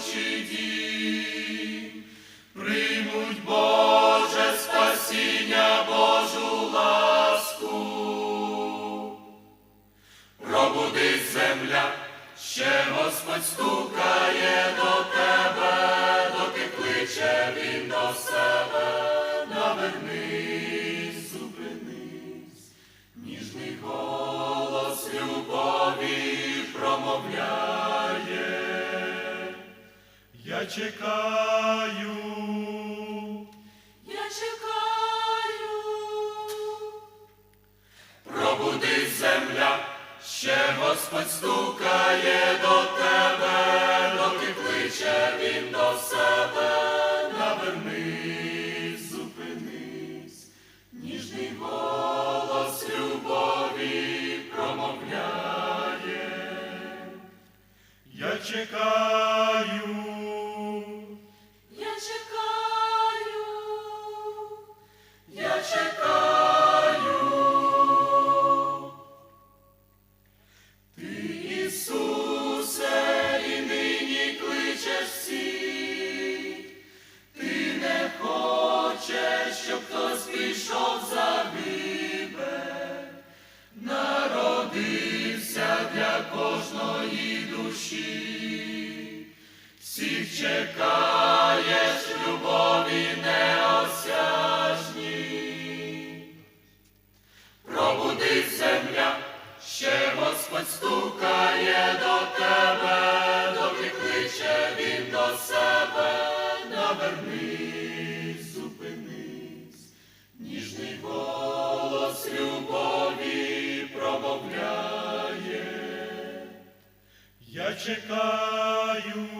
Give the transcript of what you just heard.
очі дім, приймуть Боже спасіння, Божу ласку. Пробудись земля, ще Господь стукає до тебе, доки кличе він до себе, навернись, зупинись, ніжний голос любові промовляє. Я чекаю. Я чекаю. Пробудись земля, ще Господь стукає до тебе, доки кличе він до себе, навернись, зупинись, ніжний голос любові промовляє. Я чекаю. Чекаєш любові неосяжній. Пробудись земля, ще Господь стукає до тебе, доки кличе він до себе, навернись, зупинись, ніжний голос любові промовляє. Я чекаю.